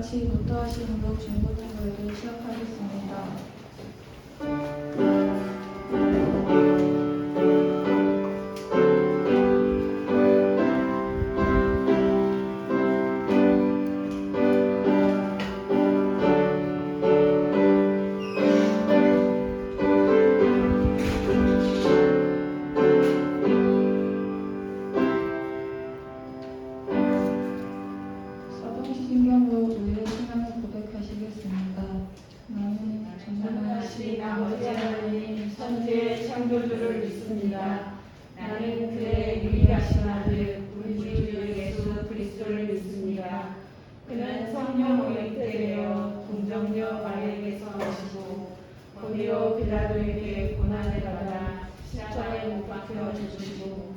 같이 못하시는 것 중고통과에게 시작하겠습니다. 명령 바리에게서 오시고 고디오 빌라도에게 고난을 받아 십자가에 못 박혀 주시고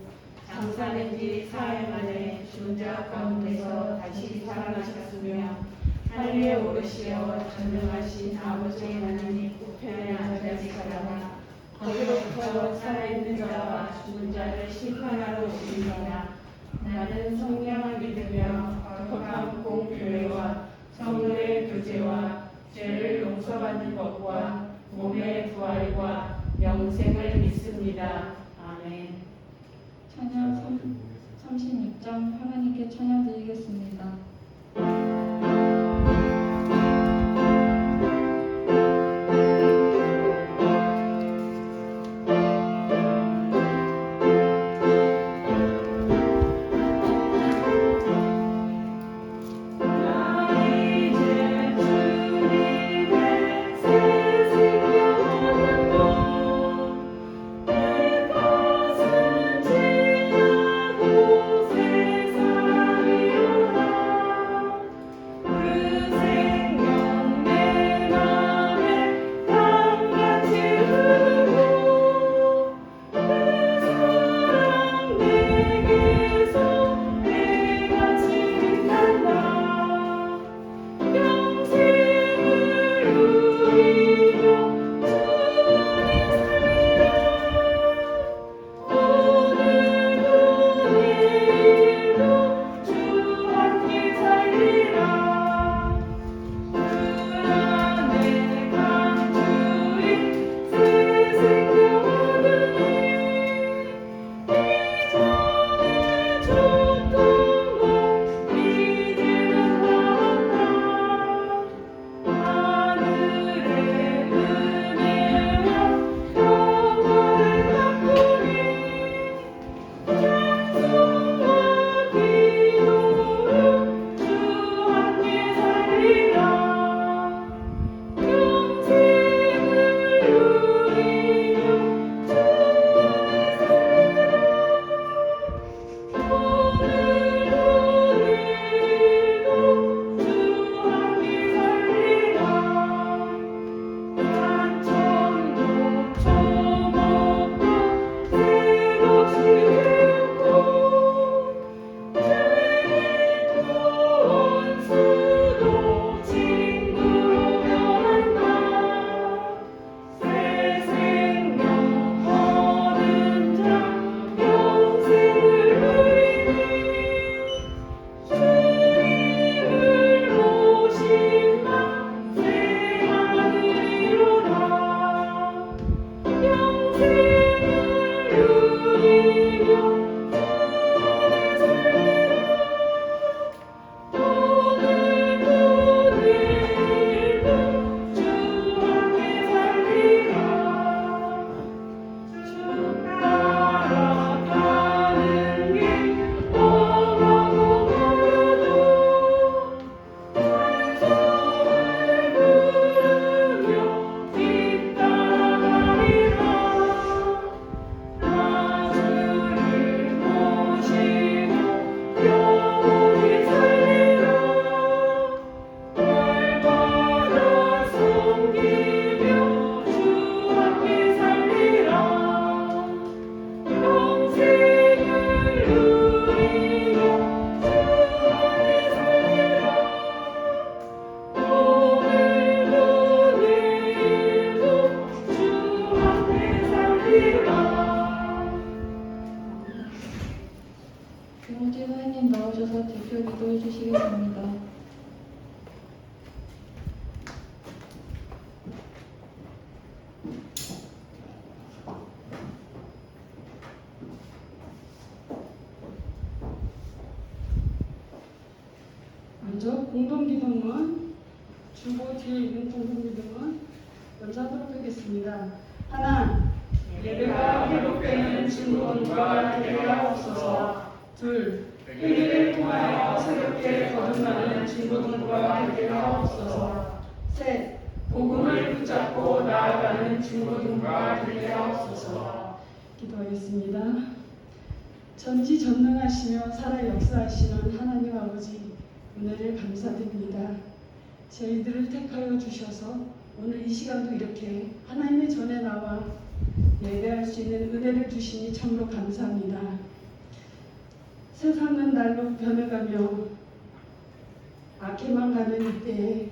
장사된 지 사흘 만에 죽은 자 가운데서 다시 살아나셨으며 하늘에 오르시어 전능하신 아버지의 하나님 우편에 앉아계시다가 거기로부터 살아있는 자와 죽은 자를 심판하러 오시니라 나는 성령을 믿으며 거룩한 공교회와 성도의 교제와 죄를 용서받는 것과 몸의 부활과 영생을 믿습니다. 아멘. 찬양 36점 하나님께 찬양 드리겠습니다. 대표 기도해 주시기 바랍니다. 먼저 공동기도문 주보 뒤에 있는 공동기도문 먼저 하도록 하겠습니다. 전지전능하시며 살아 역사하시는 하나님 아버지 은혜를 감사드립니다. 저희들을 택하여 주셔서 오늘 이 시간도 이렇게 하나님의 전에 나와 예배할 수 있는 은혜를 주시니 참으로 감사합니다. 세상은 날로 변해가며 악해만 가는 이때에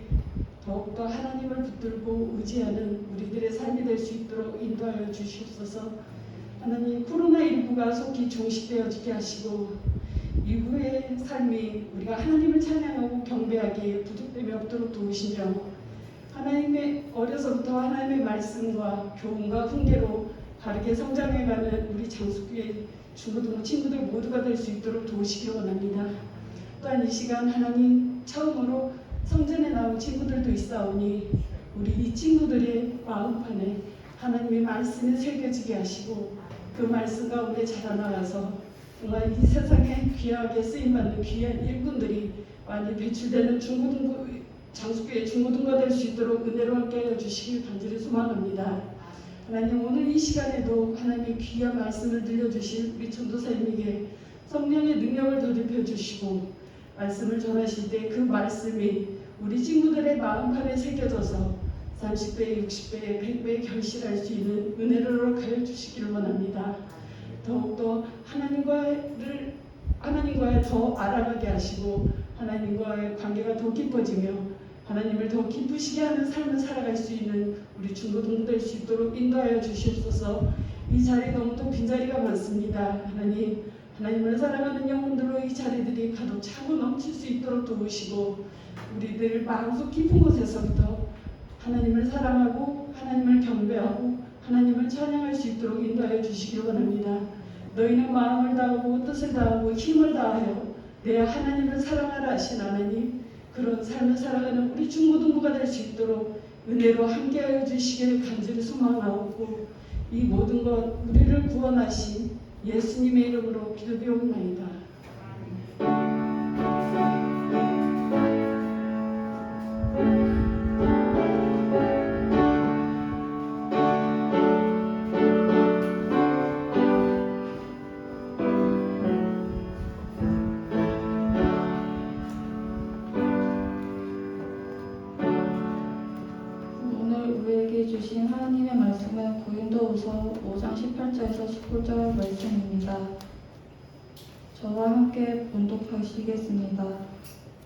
더욱더 하나님을 붙들고 의지하는 우리들의 삶이 될 수 있도록 인도하여 주시옵소서. 하나님 코로나19가 속히 종식되어지게 하시고 이후의 삶이 우리가 하나님을 찬양하고 경배하기에 부족됨이 없도록 도우시며 하나님의 어려서부터 하나님의 말씀과 교훈과 훈계로 바르게 성장해가는 우리 장수교회 중고등 친구들 모두가 될 수 있도록 도우시기 원합니다. 또한 이 시간 하나님 처음으로 성전에 나온 친구들도 있사오니 우리 이 친구들의 마음판에 하나님의 말씀이 새겨지게 하시고 그 말씀 가운데 자라나가서 정말 이 세상에 귀하게 쓰임받는 귀한 일꾼들이 많이 배출되는 중고등부 장수교회 중고등가 될 수 있도록 은혜로 함께하여 주시길 간절히 소망합니다. 하나님 오늘 이 시간에도 하나님의 귀한 말씀을 들려주실 우리 전도사님에게 성령의 능력을 더입혀 주시고 말씀을 전하실 때 그 말씀이 우리 친구들의 마음판에 새겨져서 30배, 60배, 100배 결실할 수 있는 은혜를 허락하여 주시기를 원합니다. 더욱더 하나님과를 하나님과의 더 알아가게 하시고 하나님과의 관계가 더 깊어지며 하나님을 더 기쁘시게 하는 삶을 살아갈 수 있는 우리 중고등 될 수 있도록 인도하여 주시옵소서. 이 자리에 너무도 빈자리가 많습니다. 하나님, 하나님을 사랑하는 영혼들로 이 자리들이 가득 차고 넘칠 수 있도록 도우시고 우리들 마음속 깊은 곳에서부터 하나님을 사랑하고 하나님을 경배하고 하나님을 찬양할 수 있도록 인도하여 주시기를 원합니다. 너희는 마음을 다하고 뜻을 다하고 힘을 다하여 내 하나님을 사랑하라 하신 하나님 그런 삶을 살아가는 우리 중고등부가 될 수 있도록 은혜로 함께하여 주시기를 간절히 소망하옵고 이 모든 것 우리를 구원하신 예수님의 이름으로 기도되옵나이다. 고린도후서 5장 18절에서 19절 말씀입니다. 저와 함께 본독하시겠습니다.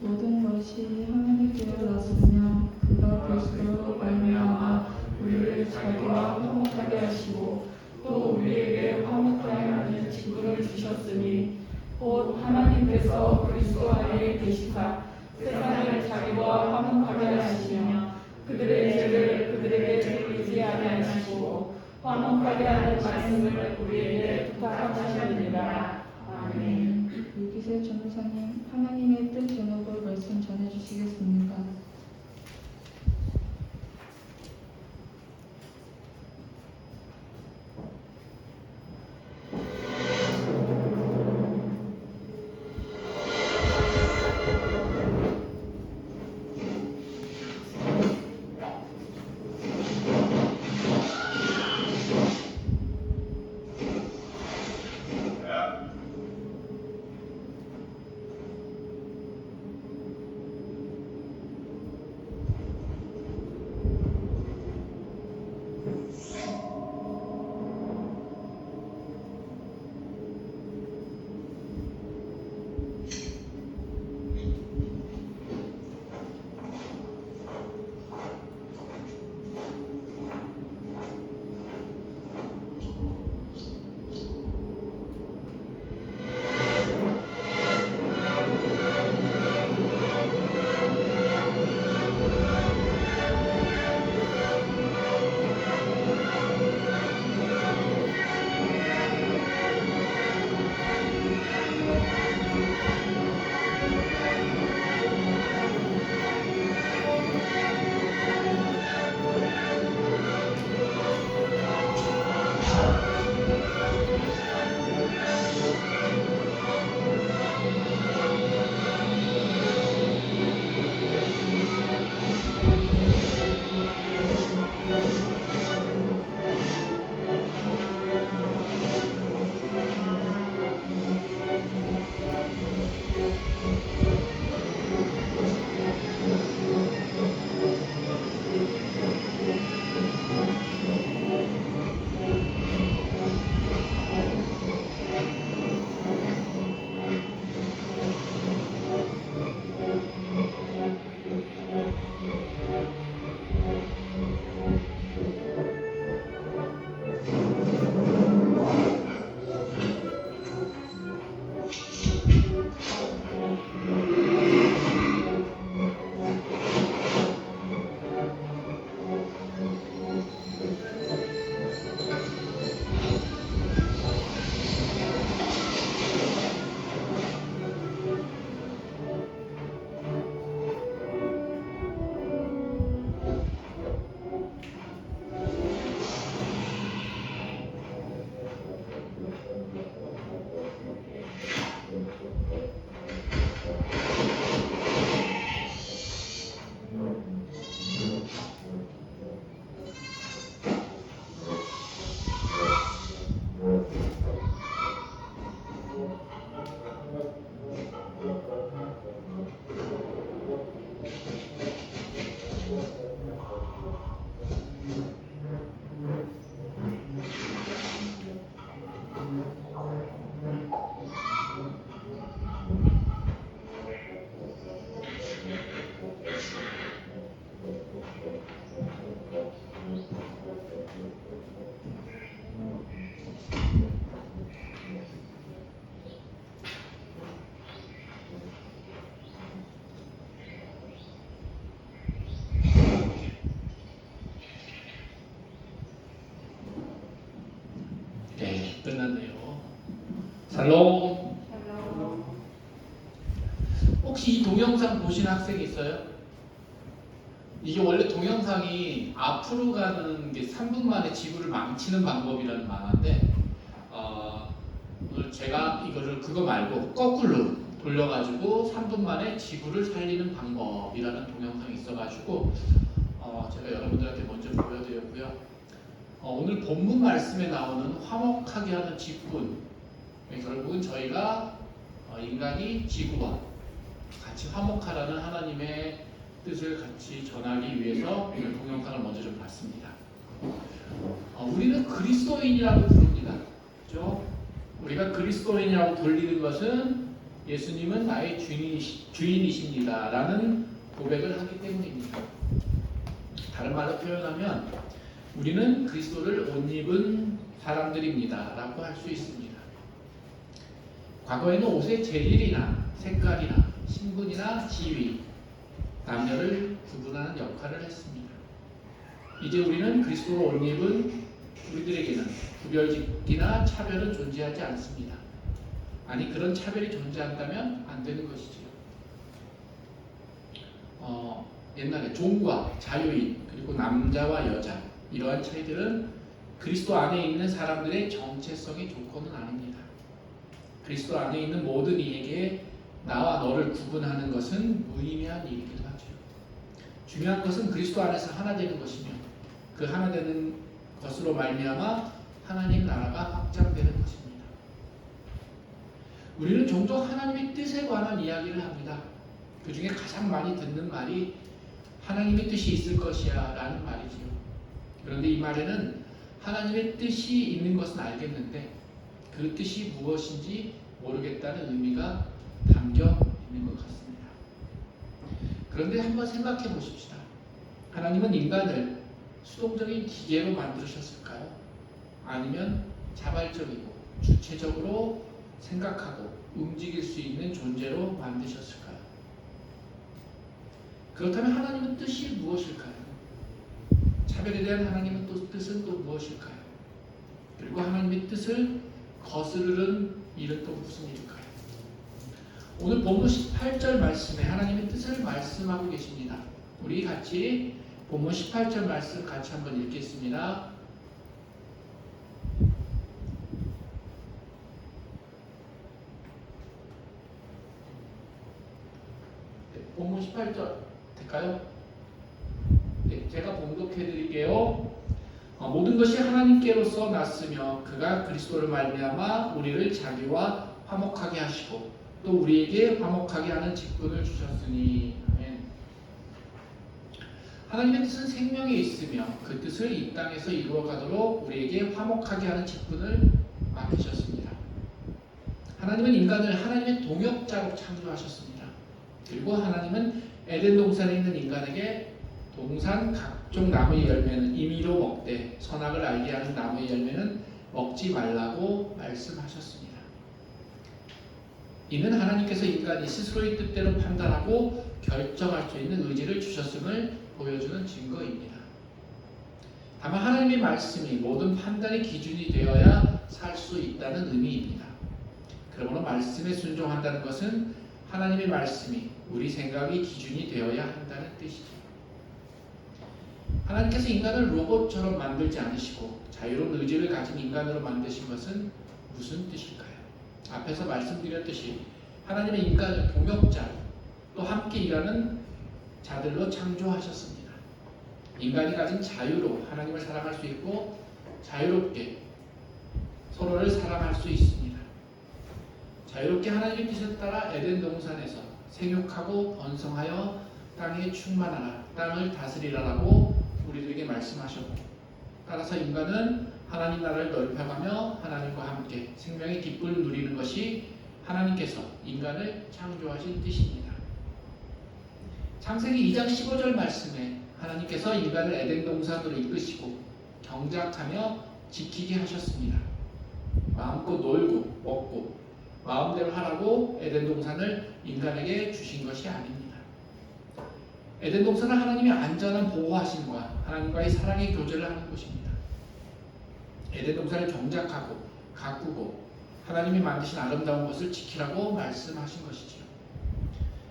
모든 것이 하나님께로 났으며 그가 그리스도로 말미암아 우리를 자기와 화목하게 하시고 또 우리에게 화목하게 하는 지구를 주셨으니 곧 하나님께서 그리스도 안에 계시사 세상을 자기와 화목하게 하시며 그들의 죄를 그들에게 돌리지 아니하시고 화목하 망치는 방법이라는 만화인데 어, 제가 이거를 그거 말고 거꾸로 돌려가지고 3분 만에 지구를 살리는 방법이라는 동영상이 있어가지고 어, 제가 여러분들한테 먼저 보여드렸고요. 어, 오늘 본문 말씀에 나오는 화목하게 하는 직분 결국은 저희가 어, 인간이 지구와 같이 화목하라는 하나님의 뜻을 같이 전하기 위해서 오늘 동영상을 먼저 좀 봤습니다. 어, 우리는 그리스도인이라고 부릅니다. 그죠? 우리가 그리스도인이라고 불리는 것은 예수님은 나의 주인이시, 주인이십니다 라는 고백을 하기 때문입니다. 다른 말로 표현하면 우리는 그리스도를 옷 입은 사람들입니다 라고 할 수 있습니다. 과거에는 옷의 재질이나 색깔이나 신분이나 지위, 남녀를 구분하는 역할을 했습니다. 이제 우리는 그리스도로 옷 입은 우리들에게는 구별짓기나 차별은 존재하지 않습니다. 아니 그런 차별이 존재한다면 안 되는 것이지요. 어, 옛날에 종과 자유인 그리고 남자와 여자 이러한 차이들은 그리스도 안에 있는 사람들의 정체성의 조건은 아닙니다. 그리스도 안에 있는 모든 이에게 나와 너를 구분하는 것은 무의미한 일이기도 하죠. 중요한 것은 그리스도 안에서 하나 되는 것이며 그 하나 되는 것으로 말미암아 하나님 나라가 확장되는 것입니다. 우리는 종종 하나님의 뜻에 관한 이야기를 합니다. 그 중에 가장 많이 듣는 말이 하나님의 뜻이 있을 것이야 라는 말이지요. 그런데 이 말에는 하나님의 뜻이 있는 것은 알겠는데 그 뜻이 무엇인지 모르겠다는 의미가 담겨 있는 것 같습니다. 그런데 한번 생각해 보십시다. 하나님은 인간을 수동적인 기계로 만드셨을까요? 아니면 자발적이고 주체적으로 생각하고 움직일 수 있는 존재로 만드셨을까요? 그렇다면 하나님의 뜻이 무엇일까요? 차별에 대한 하나님의 또 뜻은 또 무엇일까요? 그리고 하나님의 뜻을 거스르는 일은 또 무슨 일일까요? 오늘 본문 18절 말씀에 하나님의 뜻을 말씀하고 계십니다. 우리 같이 본문 18절 말씀 같이 한번 읽겠습니다. 네, 본문 18절 될까요? 네, 제가 봉독해 드릴게요. 어, 모든 것이 하나님께로서 났으며 그가 그리스도를 말미암아 우리를 자기와 화목하게 하시고 또 우리에게 화목하게 하는 직분을 주셨으니. 하나님의 뜻은 생명에 있으며 그 뜻을 이 땅에서 이루어가도록 우리에게 화목하게 하는 직분을 맡기셨습니다. 하나님은 인간을 하나님의 동역자로 창조하셨습니다. 그리고 하나님은 에덴 동산에 있는 인간에게 동산 각종 나무의 열매는 임의로 먹되 선악을 알게 하는 나무의 열매는 먹지 말라고 말씀하셨습니다. 이는 하나님께서 인간이 스스로의 뜻대로 판단하고 결정할 수 있는 의지를 주셨음을 보여주는 증거입니다. 다만 하나님의 말씀이 모든 판단의 기준이 되어야 살 수 있다는 의미입니다. 그러므로 말씀에 순종한다는 것은 하나님의 말씀이 우리 생각의 기준이 되어야 한다는 뜻이죠. 하나님께서 인간을 로봇처럼 만들지 않으시고 자유로운 의지를 가진 인간으로 만드신 것은 무슨 뜻일까요? 앞에서 말씀드렸듯이 하나님의 인간을 동역자 또 함께 일하는 자들로 창조하셨습니다. 인간이 가진 자유로 하나님을 사랑할 수 있고 자유롭게 서로를 사랑할 수 있습니다. 자유롭게 하나님의 뜻에 따라 에덴 동산에서 생육하고 번성하여 땅에 충만하라 땅을 다스리라라고 우리들에게 말씀하셨고 따라서 인간은 하나님 나라를 넓혀가며 하나님과 함께 생명의 기쁨을 누리는 것이 하나님께서 인간을 창조하신 뜻입니다. 창세기 2장 15절 말씀에 하나님께서 인간을 에덴 동산으로 이끄시고 경작하며 지키게 하셨습니다. 마음껏 놀고 먹고 마음대로 하라고 에덴 동산을 인간에게 주신 것이 아닙니다. 에덴 동산은 하나님의 안전한 보호하심과 하나님과의 사랑의 교제를 하는 곳입니다. 에덴 동산을 경작하고 가꾸고 하나님이 만드신 아름다운 것을 지키라고 말씀하신 것이지요.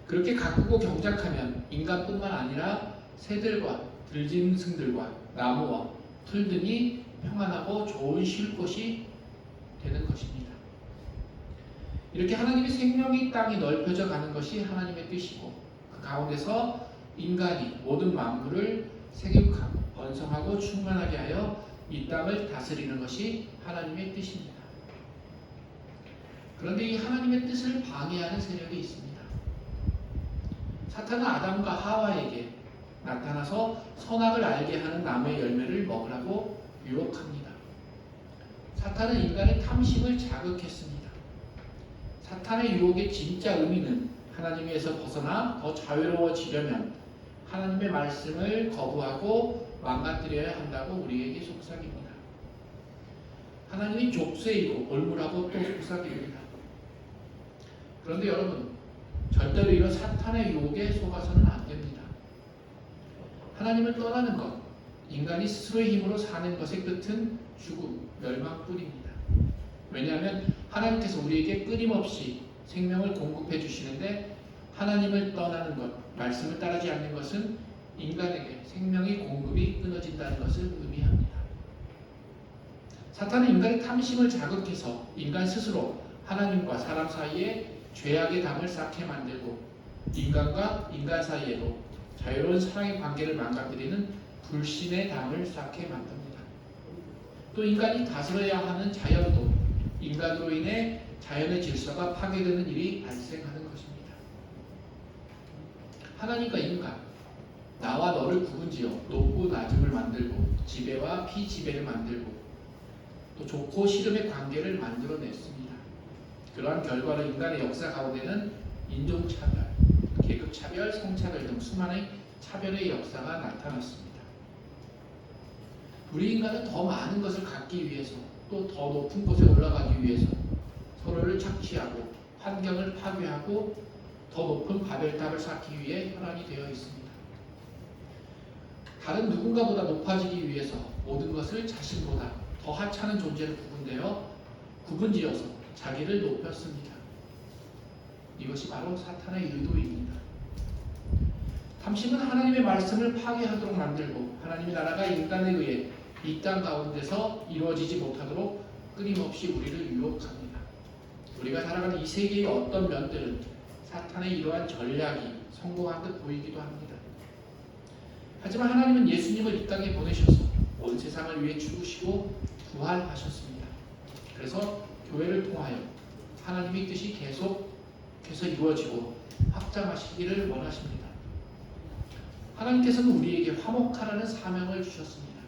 그 그렇게 가꾸고 경작하면 인간뿐만 아니라 새들과 들짐승들과 나무와 풀 등이 평안하고 좋은 쉴 곳이 되는 것입니다. 이렇게 하나님의 생명이 땅이 넓혀져 가는 것이 하나님의 뜻이고 그 가운데서 인간이 모든 만물을 생육하고 번성하고 충만하게 하여 이 땅을 다스리는 것이 하나님의 뜻입니다. 그런데 이 하나님의 뜻을 방해하는 세력이 있습니다. 사탄은 아담과 하와에게 나타나서 선악을 알게 하는 나무의 열매를 먹으라고 유혹합니다. 사탄은 인간의 탐심을 자극했습니다. 사탄의 유혹의 진짜 의미는 하나님에서 벗어나 더 자유로워지려면 하나님의 말씀을 거부하고 망가뜨려야 한다고 우리에게 속삭입니다. 하나님이 족쇄이고 올무라고 또 속삭입니다. 그런데 여러분, 절대로 이런 사탄의 유혹에 속아서는 안 됩니다. 하나님을 떠나는 것, 인간이 스스로의 힘으로 사는 것의 끝은 죽음, 멸망뿐입니다. 왜냐하면 하나님께서 우리에게 끊임없이 생명을 공급해 주시는데 하나님을 떠나는 것, 말씀을 따르지 않는 것은 인간에게 생명의 공급이 끊어진다는 것을 의미합니다. 사탄은 인간의 탐심을 자극해서 인간 스스로 하나님과 사람 사이에 죄악의 담을 쌓게 만들고 인간과 인간 사이에도 자유로운 사랑의 관계를 망가뜨리는 불신의 담을 쌓게 만듭니다. 또 인간이 다스려야 하는 자연도 인간으로 인해 자연의 질서가 파괴되는 일이 발생하는 것입니다. 하나님과 인간, 나와 너를 구분지어 높고 낮음을 만들고 지배와 피지배를 만들고 또 좋고 싫음의 관계를 만들어냈습니다. 그러한 결과로 인간의 역사 가운데는 인종차별, 계급차별, 성차별 등 수많은 차별의 역사가 나타났습니다. 우리 인간은 더 많은 것을 갖기 위해서 또 더 높은 곳에 올라가기 위해서 서로를 착취하고 환경을 파괴하고 더 높은 바벨탑을 쌓기 위해 혈안이 되어 있습니다. 다른 누군가보다 높아지기 위해서 모든 것을 자신보다 더 하찮은 존재를 구분되어 구분지어서 자기를 높였습니다. 이것이 바로 사탄의 의도입니다. 탐심은 하나님의 말씀을 파괴하도록 만들고 하나님의 나라가 인간에 의해 이 땅 가운데서 이루어지지 못하도록 끊임없이 우리를 유혹합니다. 우리가 살아가는 이 세계의 어떤 면들은 사탄의 이러한 전략이 성공한 듯 보이기도 합니다. 하지만 하나님은 예수님을 이 땅에 보내셔서 온 세상을 위해 죽으시고 부활하셨습니다. 그래서 교회를 통하여 하나님의 뜻이 계속해서 이루어지고 확장하시기를 원하십니다. 하나님께서는 우리에게 화목하라는 사명을 주셨습니다.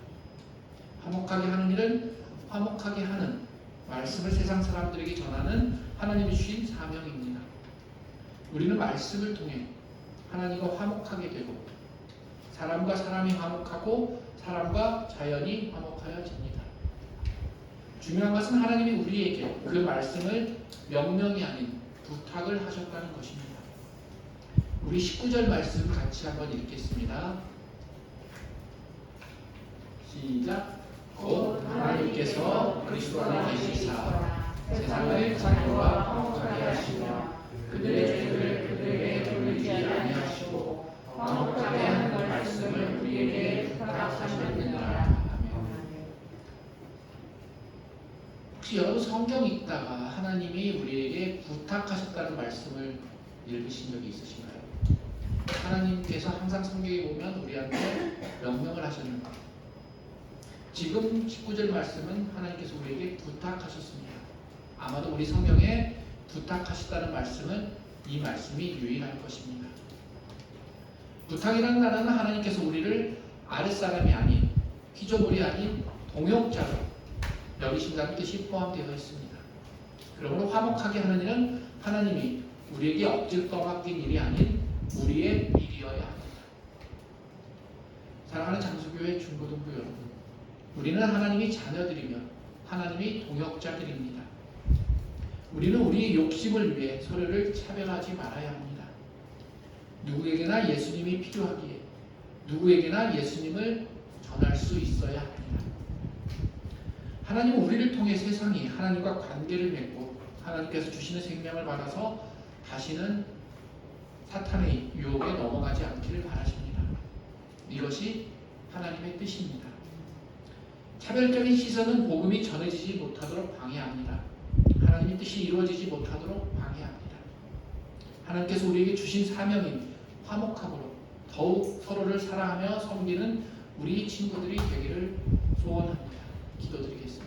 화목하게 하는 일은 화목하게 하는 말씀을 세상 사람들에게 전하는 하나님이 주신 사명입니다. 우리는 말씀을 통해 하나님과 화목하게 되고 사람과 사람이 화목하고 사람과 자연이 화목하여집니다. 중요한 것은 하나님이 우리에게 그 말씀을 명령이 아닌 부탁을 하셨다는 것입니다. 우리 19절 말씀 같이 한번 읽겠습니다. 시작. 곧 하나님께서 그리스도 안에 계시사 세상을 자기와 화목하게 하시며 그들의 죄를 그들에게 돌리지 아니하시고 화목하게 하는 말씀을 우리에게 부탁하셨느니라. 혹시 여러분 성경 읽다가 하나님이 우리에게 부탁하셨다는 말씀을 읽으신 적이 있으신가요? 하나님께서 항상 성경에 보면 우리한테 명령을 하셨는가? 지금 19절 말씀은 하나님께서 우리에게 부탁하셨습니다. 아마도 우리 성경에 부탁하셨다는 말씀은 이 말씀이 유일할 것입니다. 부탁이라는 단어는 하나님께서 우리를 아랫사람이 아닌 피조물이 아닌 동역자로 여기신다는 뜻이 포함되어 있습니다. 그러므로 화목하게 하는 일은 하나님이 우리에게 억지로 떠맡긴 일이 아닌 우리의 일이어야 합니다. 사랑하는 장수교회 중고등부 여러분, 우리는 하나님이 자녀들이며 하나님이 동역자들입니다. 우리는 우리의 욕심을 위해 서로를 차별하지 말아야 합니다. 누구에게나 예수님이 필요하기에 누구에게나 예수님을 전할 수 있어야 합니다. 하나님은 우리를 통해 세상이 하나님과 관계를 맺고 하나님께서 주시는 생명을 받아서 다시는 사탄의 유혹에 넘어가지 않기를 바라십니다. 이것이 하나님의 뜻입니다. 차별적인 시선은 복음이 전해지지 못하도록 방해합니다. 하나님의 뜻이 이루어지지 못하도록 방해합니다. 하나님께서 우리에게 주신 사명인 화목함으로 더욱 서로를 사랑하며 섬기는 우리 친구들이 되기를 소원합니다. 기도드리겠습니다.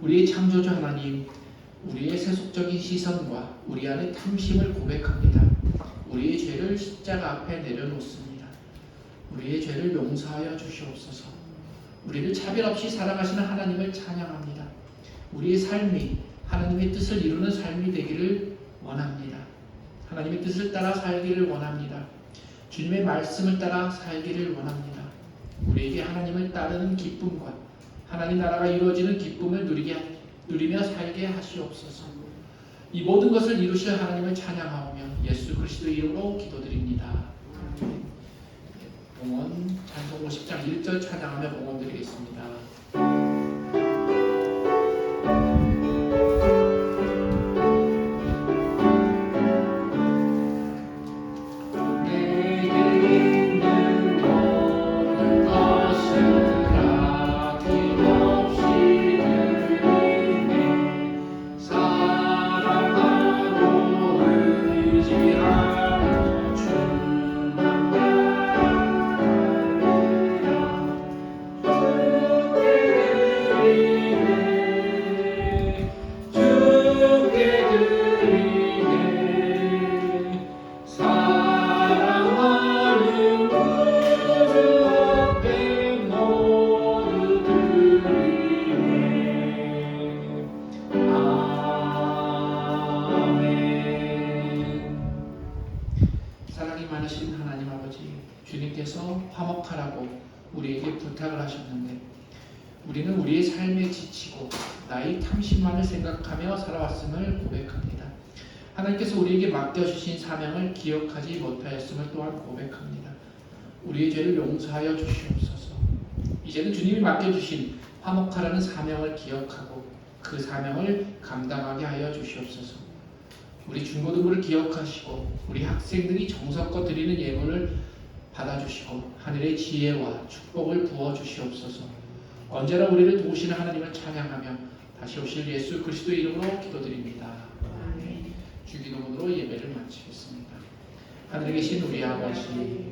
우리의 창조주 하나님, 우리의 세속적인 시선과 우리 안의 탐심을 고백합니다. 우리의 죄를 십자가 앞에 내려놓습니다. 우리의 죄를 용서하여 주시옵소서. 우리를 차별 없이 사랑하시는 하나님을 찬양합니다. 우리의 삶이 하나님의 뜻을 이루는 삶이 되기를 원합니다. 하나님의 뜻을 따라 살기를 원합니다. 주님의 말씀을 따라 살기를 원합니다. 우리에게 하나님을 따르는 기쁨과 하나님 나라가 이루어지는 기쁨을 누리게 누리며 살게 하시옵소서. 이 모든 것을 이루실 하나님을 찬양하오며 예수 그리스도 이름으로 기도드립니다. 봉헌 찬송 50장 1절 찬양하며 봉헌 드리겠습니다. 우리의 죄를 용서하여 주시옵소서. 이제는 주님이 맡겨주신 화목하라는 사명을 기억하고 그 사명을 감당하게 하여 주시옵소서. 우리 중고등부를 기억하시고 우리 학생들이 정성껏 드리는 예물을 받아주시고 하늘의 지혜와 축복을 부어 주시옵소서. 언제나 우리를 도우시는 하나님을 찬양하며 다시 오실 예수 그리스도 이름으로 기도드립니다. 주기도문으로 예배를 마치겠습니다. 하늘에 계신 우리 아버지,